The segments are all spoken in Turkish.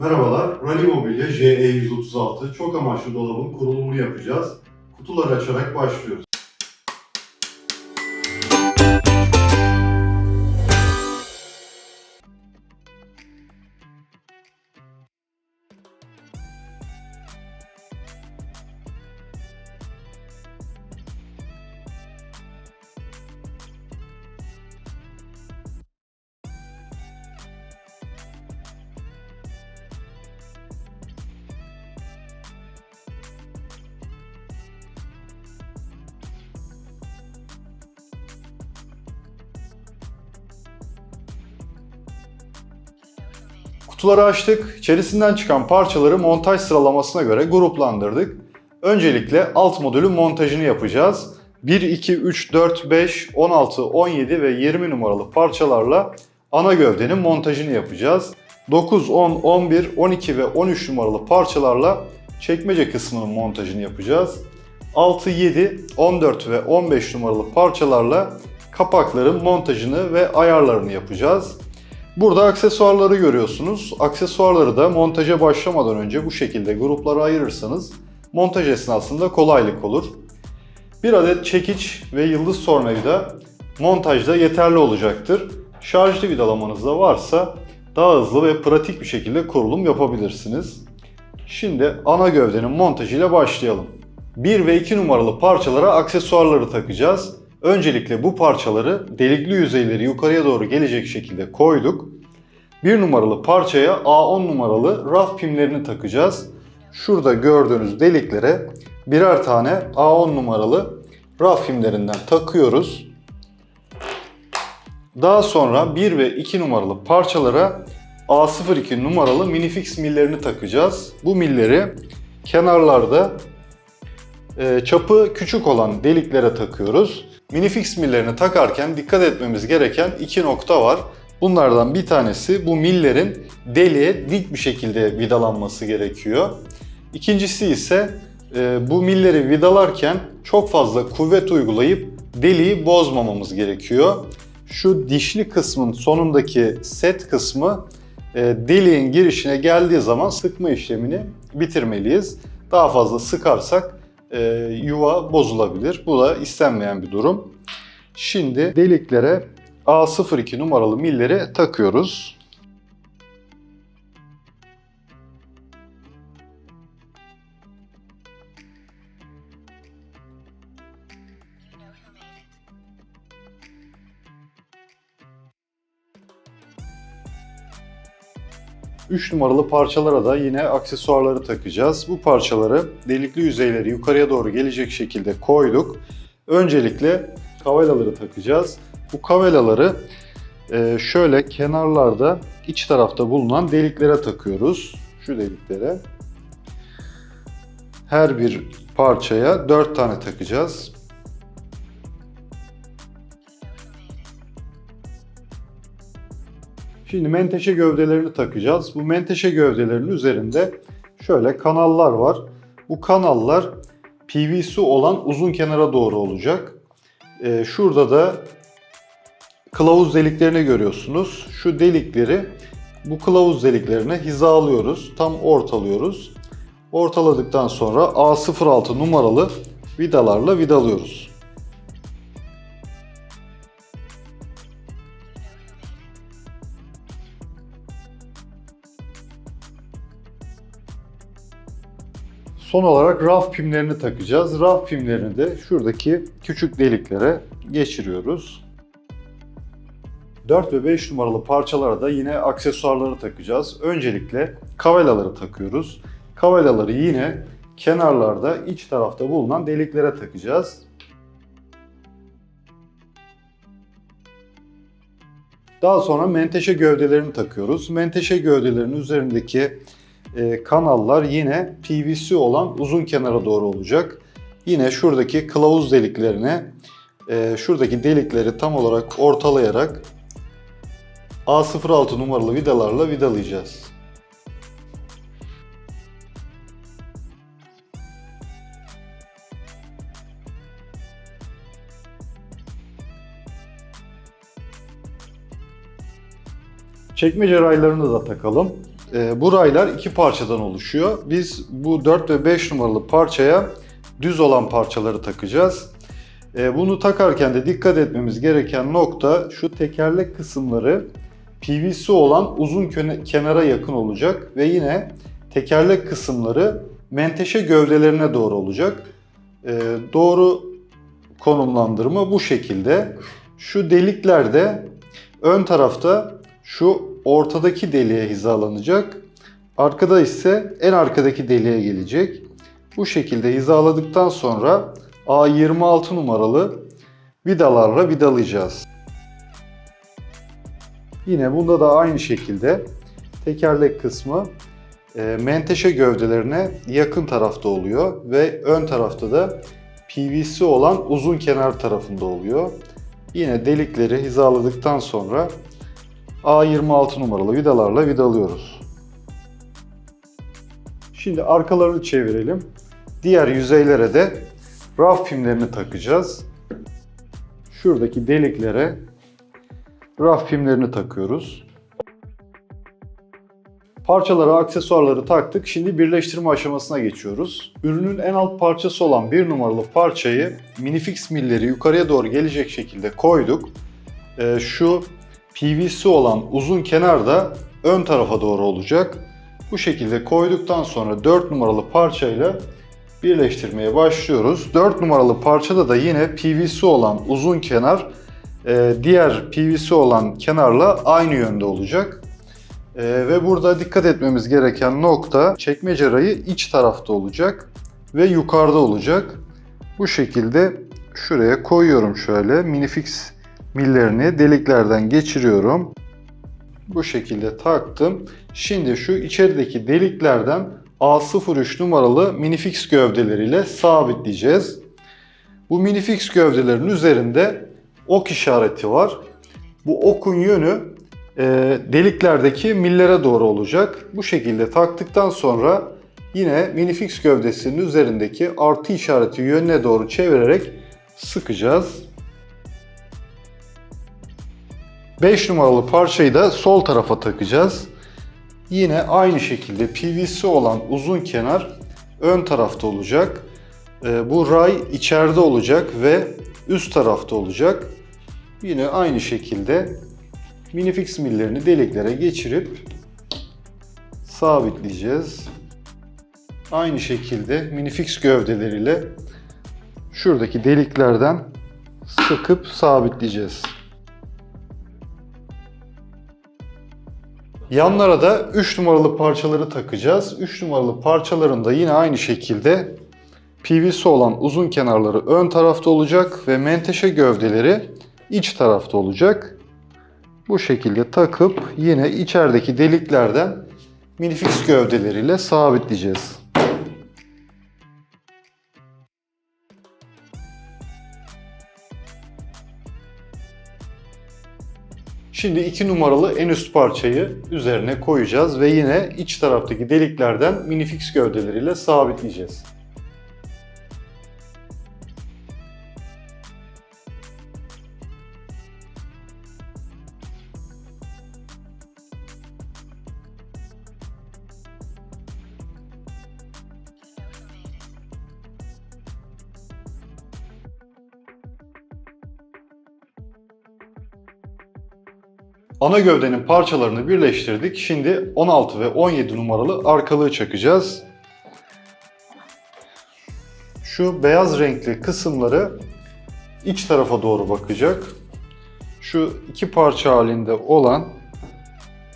Merhabalar, Rally Mobilya JE136 çok amaçlı dolabın kurulumunu yapacağız. Kutuları açarak başlıyoruz. Kutuları açtık. İçerisinden çıkan parçaları montaj sıralamasına göre gruplandırdık. Öncelikle alt modülün montajını yapacağız. 1, 2, 3, 4, 5, 16, 17 ve 20 numaralı parçalarla ana gövdenin montajını yapacağız. 9, 10, 11, 12 ve 13 numaralı parçalarla çekmece kısmının montajını yapacağız. 6, 7, 14 ve 15 numaralı parçalarla kapakların montajını ve ayarlarını yapacağız. Burada aksesuarları görüyorsunuz. Aksesuarları da montaja başlamadan önce bu şekilde gruplara ayırırsanız montaj esnasında kolaylık olur. Bir adet çekiç ve yıldız tornavida montajda yeterli olacaktır. Şarjlı vidalamanız da varsa daha hızlı ve pratik bir şekilde kurulum yapabilirsiniz. Şimdi ana gövdenin montajıyla başlayalım. 1 ve 2 numaralı parçalara aksesuarları takacağız. Öncelikle bu parçaları delikli yüzeyleri yukarıya doğru gelecek şekilde koyduk. 1 numaralı parçaya A10 numaralı raf pimlerini takacağız. Şurada gördüğünüz deliklere birer tane A10 numaralı raf pimlerinden takıyoruz. Daha sonra 1 ve 2 numaralı parçalara A02 numaralı minifix millerini takacağız. Bu milleri kenarlarda e, çapı küçük olan deliklere takıyoruz. Minifix millerini takarken dikkat etmemiz gereken iki nokta var. Bunlardan bir tanesi bu millerin deliğe dik bir şekilde vidalanması gerekiyor. İkincisi ise e, bu milleri vidalarken çok fazla kuvvet uygulayıp deliği bozmamamız gerekiyor. Şu dişli kısmın sonundaki set kısmı e, deliğin girişine geldiği zaman sıkma işlemini bitirmeliyiz. Daha fazla sıkarsak e, yuva bozulabilir. Bu da istenmeyen bir durum. Şimdi deliklere A02 numaralı milleri takıyoruz. Üç numaralı parçalara da yine aksesuarları takacağız. Bu parçaları delikli yüzeyleri yukarıya doğru gelecek şekilde koyduk. Öncelikle kavelaları takacağız. Bu kavelaları e, şöyle kenarlarda iç tarafta bulunan deliklere takıyoruz. Şu deliklere. Her bir parçaya 4 tane takacağız. Şimdi menteşe gövdelerini takacağız. Bu menteşe gövdelerinin üzerinde şöyle kanallar var. Bu kanallar PVC olan uzun kenara doğru olacak. Ee, şurada da kılavuz deliklerini görüyorsunuz. Şu delikleri bu kılavuz deliklerine hizalıyoruz. Tam ortalıyoruz. Ortaladıktan sonra A06 numaralı vidalarla vidalıyoruz. Son olarak raf pimlerini takacağız. Raf pimlerini de şuradaki küçük deliklere geçiriyoruz. 4 ve 5 numaralı parçalara da yine aksesuarları takacağız. Öncelikle kavelaları takıyoruz. Kavelaları yine kenarlarda iç tarafta bulunan deliklere takacağız. Daha sonra menteşe gövdelerini takıyoruz. Menteşe gövdelerinin üzerindeki kanallar yine PVC olan uzun kenara doğru olacak. Yine şuradaki kılavuz deliklerine e, şuradaki delikleri tam olarak ortalayarak A06 numaralı vidalarla vidalayacağız. Çekmece raylarını da takalım. E, bu raylar iki parçadan oluşuyor. Biz bu 4 ve 5 numaralı parçaya düz olan parçaları takacağız. E, bunu takarken de dikkat etmemiz gereken nokta şu tekerlek kısımları PVC olan uzun kenara yakın olacak ve yine tekerlek kısımları menteşe gövdelerine doğru olacak. E, doğru konumlandırma bu şekilde. Şu delikler de ön tarafta şu ortadaki deliğe hizalanacak. Arkada ise en arkadaki deliğe gelecek. Bu şekilde hizaladıktan sonra A26 numaralı vidalarla vidalayacağız. Yine bunda da aynı şekilde tekerlek kısmı e, menteşe gövdelerine yakın tarafta oluyor ve ön tarafta da PVC olan uzun kenar tarafında oluyor. Yine delikleri hizaladıktan sonra A26 numaralı vidalarla vidalıyoruz. Şimdi arkalarını çevirelim. Diğer yüzeylere de raf filmlerini takacağız. Şuradaki deliklere raf filmlerini takıyoruz. Parçalara, aksesuarları taktık. Şimdi birleştirme aşamasına geçiyoruz. Ürünün en alt parçası olan bir numaralı parçayı minifix milleri yukarıya doğru gelecek şekilde koyduk. Ee, şu PVC olan uzun kenar da ön tarafa doğru olacak. Bu şekilde koyduktan sonra 4 numaralı parçayla birleştirmeye başlıyoruz. 4 numaralı parçada da yine PVC olan uzun kenar e, diğer PVC olan kenarla aynı yönde olacak. E, ve burada dikkat etmemiz gereken nokta çekmece rayı iç tarafta olacak ve yukarıda olacak. Bu şekilde şuraya koyuyorum şöyle minifix millerini deliklerden geçiriyorum. Bu şekilde taktım. Şimdi şu içerideki deliklerden A03 numaralı minifix gövdeleriyle sabitleyeceğiz. Bu minifix gövdelerin üzerinde ok işareti var. Bu okun yönü e, deliklerdeki millere doğru olacak. Bu şekilde taktıktan sonra yine minifix gövdesinin üzerindeki artı işareti yönüne doğru çevirerek sıkacağız. 5 numaralı parçayı da sol tarafa takacağız. Yine aynı şekilde PVC olan uzun kenar ön tarafta olacak. Ee, Bu ray içeride olacak ve üst tarafta olacak. Yine aynı şekilde minifix millerini deliklere geçirip sabitleyeceğiz. Aynı şekilde minifix gövdeleriyle şuradaki deliklerden sıkıp sabitleyeceğiz. Yanlara da 3 numaralı parçaları takacağız. 3 numaralı parçaların da yine aynı şekilde PVC olan uzun kenarları ön tarafta olacak ve menteşe gövdeleri iç tarafta olacak. Bu şekilde takıp yine içerideki deliklerden minifix gövdeleriyle sabitleyeceğiz. Şimdi 2 numaralı en üst parçayı üzerine koyacağız ve yine iç taraftaki deliklerden minifix gövdeleriyle sabitleyeceğiz. Ana gövdenin parçalarını birleştirdik. Şimdi 16 ve 17 numaralı arkalığı çakacağız. Şu beyaz renkli kısımları iç tarafa doğru bakacak. Şu iki parça halinde olan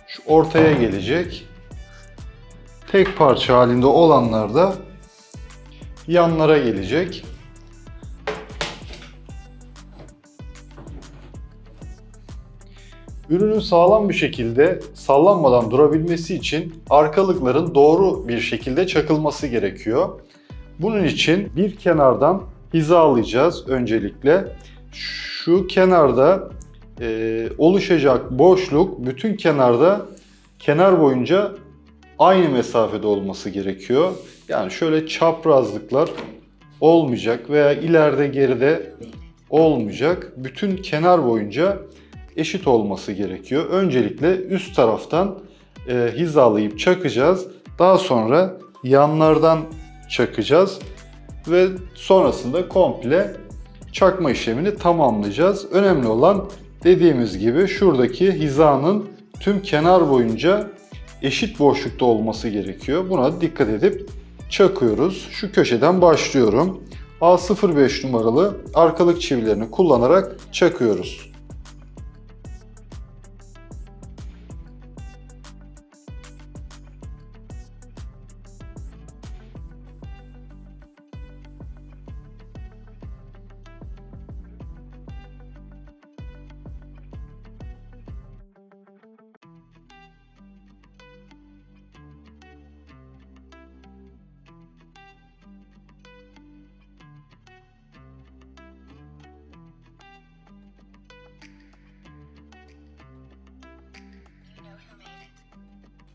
şu ortaya gelecek. Tek parça halinde olanlar da yanlara gelecek. Ürünün sağlam bir şekilde sallanmadan durabilmesi için arkalıkların doğru bir şekilde çakılması gerekiyor. Bunun için bir kenardan hizalayacağız öncelikle. Şu kenarda e, oluşacak boşluk bütün kenarda kenar boyunca aynı mesafede olması gerekiyor. Yani şöyle çaprazlıklar olmayacak veya ileride geride olmayacak. Bütün kenar boyunca eşit olması gerekiyor. Öncelikle üst taraftan e, hizalayıp çakacağız. Daha sonra yanlardan çakacağız ve sonrasında komple çakma işlemini tamamlayacağız. Önemli olan dediğimiz gibi şuradaki hizanın tüm kenar boyunca eşit boşlukta olması gerekiyor. Buna dikkat edip çakıyoruz. Şu köşeden başlıyorum. A05 numaralı arkalık çivilerini kullanarak çakıyoruz.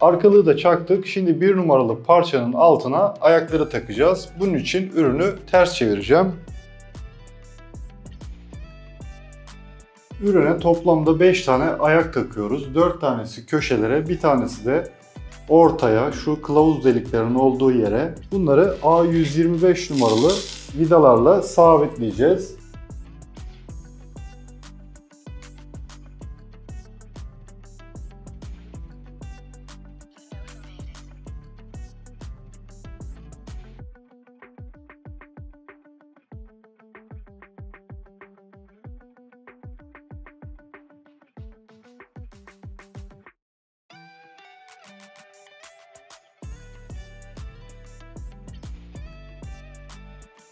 Arkalığı da çaktık. Şimdi bir numaralı parçanın altına ayakları takacağız. Bunun için ürünü ters çevireceğim. Ürüne toplamda 5 tane ayak takıyoruz. 4 tanesi köşelere, bir tanesi de ortaya şu kılavuz deliklerinin olduğu yere. Bunları A125 numaralı vidalarla sabitleyeceğiz.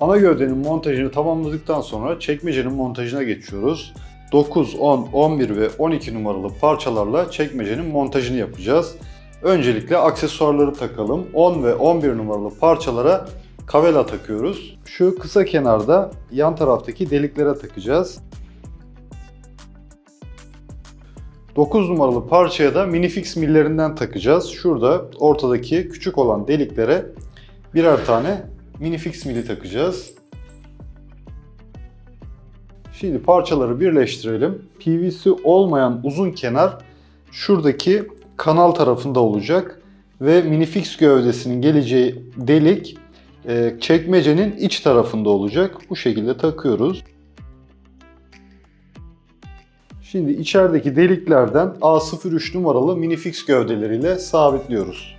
Ana gövdenin montajını tamamladıktan sonra çekmecenin montajına geçiyoruz. 9, 10, 11 ve 12 numaralı parçalarla çekmecenin montajını yapacağız. Öncelikle aksesuarları takalım. 10 ve 11 numaralı parçalara kavela takıyoruz. Şu kısa kenarda yan taraftaki deliklere takacağız. 9 numaralı parçaya da minifix millerinden takacağız. Şurada ortadaki küçük olan deliklere birer tane minifix mili takacağız. Şimdi parçaları birleştirelim. PVC olmayan uzun kenar şuradaki kanal tarafında olacak ve minifix gövdesinin geleceği delik e, çekmecenin iç tarafında olacak. Bu şekilde takıyoruz. Şimdi içerideki deliklerden A03 numaralı minifix gövdeleriyle sabitliyoruz.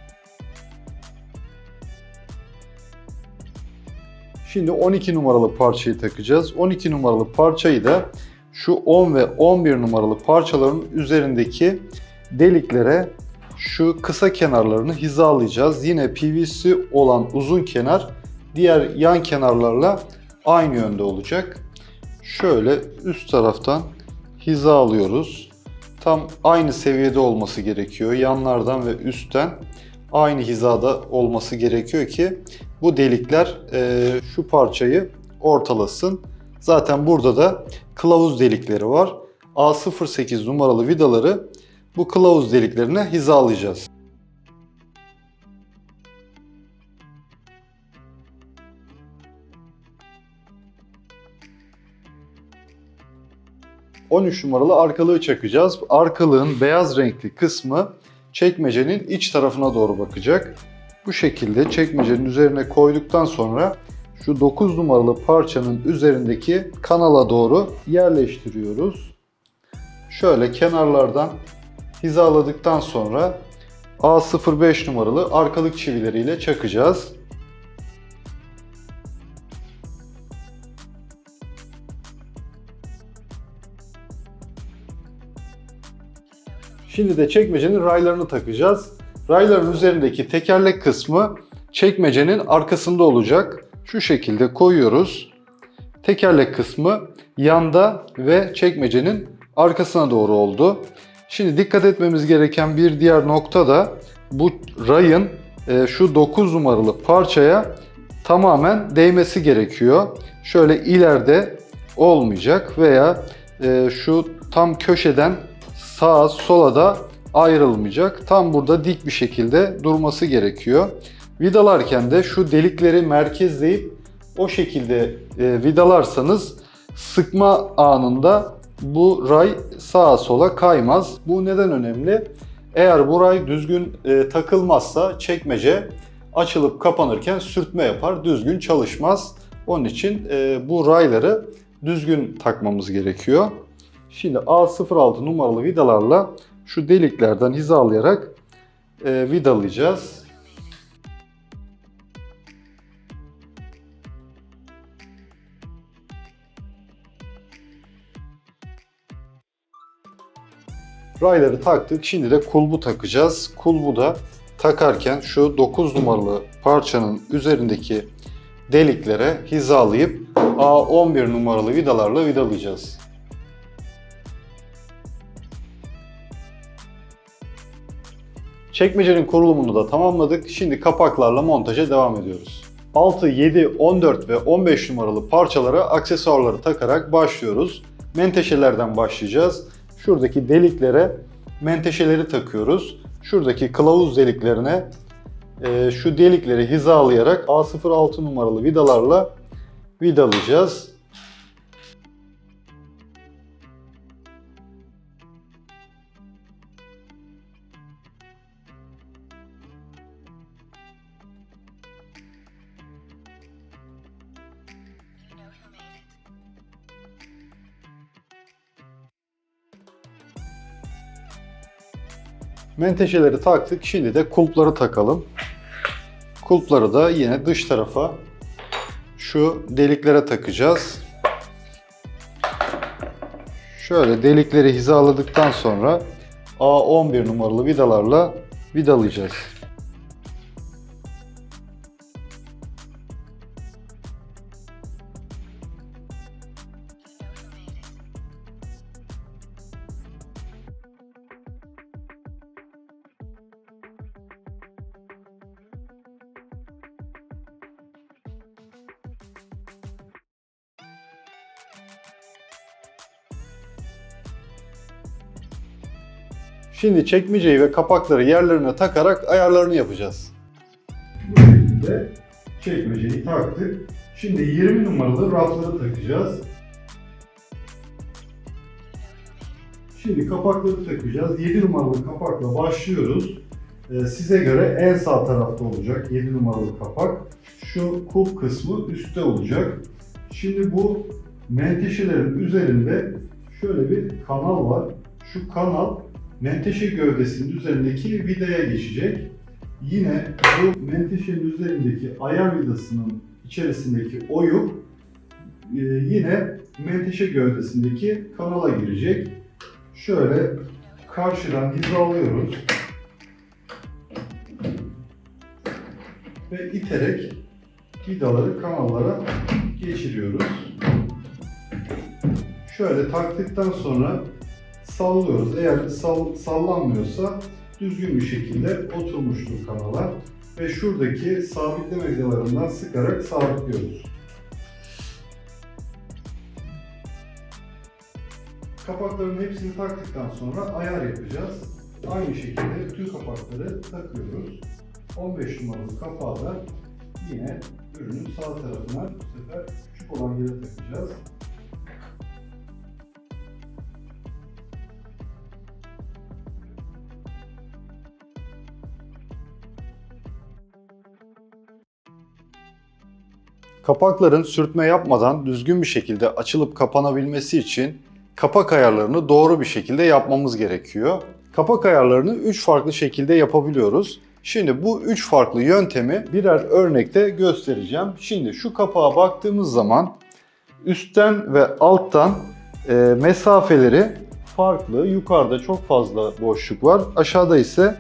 Şimdi 12 numaralı parçayı takacağız. 12 numaralı parçayı da şu 10 ve 11 numaralı parçaların üzerindeki deliklere şu kısa kenarlarını hizalayacağız. Yine PVC olan uzun kenar diğer yan kenarlarla aynı yönde olacak. Şöyle üst taraftan hizalıyoruz. Tam aynı seviyede olması gerekiyor. Yanlardan ve üstten aynı hizada olması gerekiyor ki bu delikler e, şu parçayı ortalasın. Zaten burada da kılavuz delikleri var. A08 numaralı vidaları bu kılavuz deliklerine hizalayacağız. ...13 numaralı arkalığı çakacağız. Arkalığın beyaz renkli kısmı çekmecenin iç tarafına doğru bakacak. Bu şekilde çekmecenin üzerine koyduktan sonra şu 9 numaralı parçanın üzerindeki kanala doğru yerleştiriyoruz. Şöyle kenarlardan hizaladıktan sonra A05 numaralı arkalık çivileriyle çakacağız. Şimdi de çekmecenin raylarını takacağız. Rayların üzerindeki tekerlek kısmı çekmecenin arkasında olacak. Şu şekilde koyuyoruz. Tekerlek kısmı yanda ve çekmecenin arkasına doğru oldu. Şimdi dikkat etmemiz gereken bir diğer nokta da bu rayın e, şu 9 numaralı parçaya tamamen değmesi gerekiyor. Şöyle ileride olmayacak veya e, şu tam köşeden sağa sola da ayrılmayacak. Tam burada dik bir şekilde durması gerekiyor. Vidalarken de şu delikleri merkezleyip o şekilde e, vidalarsanız sıkma anında bu ray sağa sola kaymaz. Bu neden önemli? Eğer bu ray düzgün e, takılmazsa çekmece açılıp kapanırken sürtme yapar, düzgün çalışmaz. Onun için e, bu rayları düzgün takmamız gerekiyor. Şimdi A06 numaralı vidalarla şu deliklerden hizalayarak e, vidalayacağız. Rayları taktık. Şimdi de kulbu takacağız. Kulbu da takarken şu 9 numaralı parçanın üzerindeki deliklere hizalayıp A11 numaralı vidalarla vidalayacağız. Çekmecenin kurulumunu da tamamladık. Şimdi kapaklarla montaja devam ediyoruz. 6, 7, 14 ve 15 numaralı parçalara aksesuarları takarak başlıyoruz. Menteşelerden başlayacağız. Şuradaki deliklere menteşeleri takıyoruz. Şuradaki kılavuz deliklerine e, şu delikleri hizalayarak A06 numaralı vidalarla vidalayacağız. Menteşeleri taktık. Şimdi de kulpları takalım. Kulpları da yine dış tarafa şu deliklere takacağız. Şöyle delikleri hizaladıktan sonra A11 numaralı vidalarla vidalayacağız. Şimdi çekmeceyi ve kapakları yerlerine takarak ayarlarını yapacağız. Bu şekilde çekmeceyi taktık. Şimdi 20 numaralı rafları takacağız. Şimdi kapakları takacağız. 7 numaralı kapakla başlıyoruz. Ee, size göre en sağ tarafta olacak 7 numaralı kapak. Şu kulp kısmı üstte olacak. Şimdi bu menteşelerin üzerinde şöyle bir kanal var. Şu kanal menteşe gövdesinin üzerindeki vidaya geçecek. Yine bu menteşenin üzerindeki ayar vidasının içerisindeki oyuk e, yine menteşe gövdesindeki kanala girecek. Şöyle karşıdan hizalıyoruz. Ve iterek vidaları kanallara geçiriyoruz. Şöyle taktıktan sonra sallıyoruz. Eğer sall sallanmıyorsa düzgün bir şekilde oturmuştur kanala. Ve şuradaki sabitleme vidalarından sıkarak sabitliyoruz. Kapakların hepsini taktıktan sonra ayar yapacağız. Aynı şekilde tüm kapakları takıyoruz. 15 numaralı kapağı da yine ürünün sağ tarafına bu sefer küçük olan yere takacağız. Kapakların sürtme yapmadan düzgün bir şekilde açılıp kapanabilmesi için kapak ayarlarını doğru bir şekilde yapmamız gerekiyor. Kapak ayarlarını 3 farklı şekilde yapabiliyoruz. Şimdi bu 3 farklı yöntemi birer örnekte göstereceğim. Şimdi şu kapağa baktığımız zaman üstten ve alttan e, mesafeleri farklı. Yukarıda çok fazla boşluk var. Aşağıda ise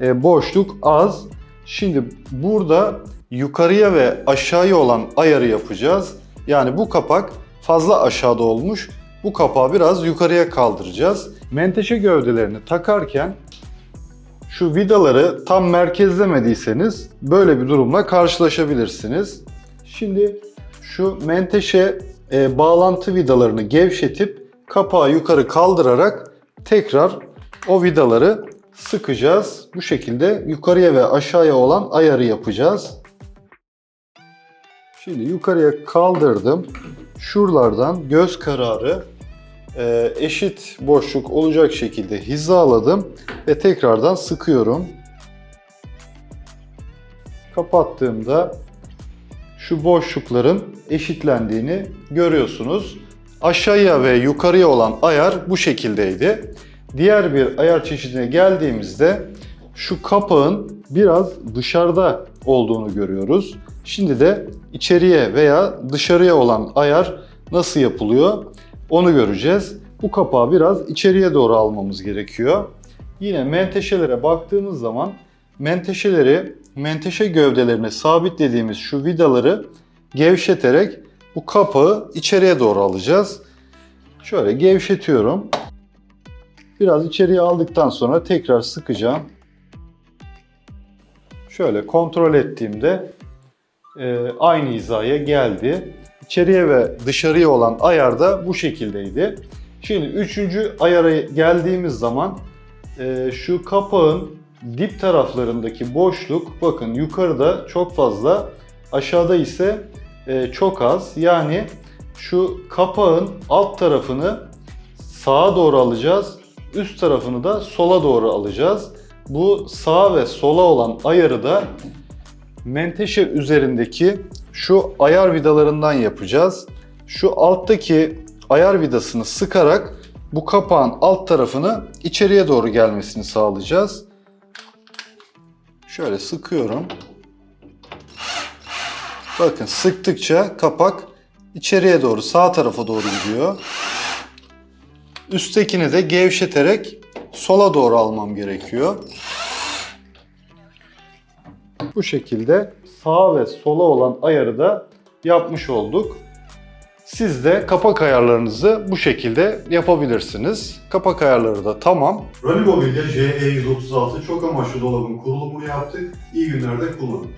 e, boşluk az. Şimdi burada yukarıya ve aşağıya olan ayarı yapacağız. Yani bu kapak fazla aşağıda olmuş. Bu kapağı biraz yukarıya kaldıracağız. Menteşe gövdelerini takarken şu vidaları tam merkezlemediyseniz böyle bir durumla karşılaşabilirsiniz. Şimdi şu menteşe e, bağlantı vidalarını gevşetip kapağı yukarı kaldırarak tekrar o vidaları sıkacağız. Bu şekilde yukarıya ve aşağıya olan ayarı yapacağız. Şimdi yukarıya kaldırdım. Şuralardan göz kararı e, eşit boşluk olacak şekilde hizaladım ve tekrardan sıkıyorum. Kapattığımda şu boşlukların eşitlendiğini görüyorsunuz. Aşağıya ve yukarıya olan ayar bu şekildeydi. Diğer bir ayar çeşidine geldiğimizde şu kapağın biraz dışarıda olduğunu görüyoruz. Şimdi de içeriye veya dışarıya olan ayar nasıl yapılıyor onu göreceğiz. Bu kapağı biraz içeriye doğru almamız gerekiyor. Yine menteşelere baktığımız zaman menteşeleri menteşe gövdelerine sabitlediğimiz şu vidaları gevşeterek bu kapağı içeriye doğru alacağız. Şöyle gevşetiyorum. Biraz içeriye aldıktan sonra tekrar sıkacağım. Şöyle kontrol ettiğimde e, aynı hizaya geldi. İçeriye ve dışarıya olan ayar da bu şekildeydi. Şimdi üçüncü ayara geldiğimiz zaman e, şu kapağın dip taraflarındaki boşluk bakın yukarıda çok fazla aşağıda ise e, çok az. Yani şu kapağın alt tarafını sağa doğru alacağız. Üst tarafını da sola doğru alacağız. Bu sağa ve sola olan ayarı da menteşe üzerindeki şu ayar vidalarından yapacağız. Şu alttaki ayar vidasını sıkarak bu kapağın alt tarafını içeriye doğru gelmesini sağlayacağız. Şöyle sıkıyorum. Bakın sıktıkça kapak içeriye doğru sağ tarafa doğru gidiyor. Üsttekini de gevşeterek sola doğru almam gerekiyor. Bu şekilde sağa ve sola olan ayarı da yapmış olduk. Siz de kapak ayarlarınızı bu şekilde yapabilirsiniz. Kapak ayarları da tamam. Rally Mobilya JE136 çok amaçlı dolabın kurulumunu yaptık. İyi günlerde kullanın.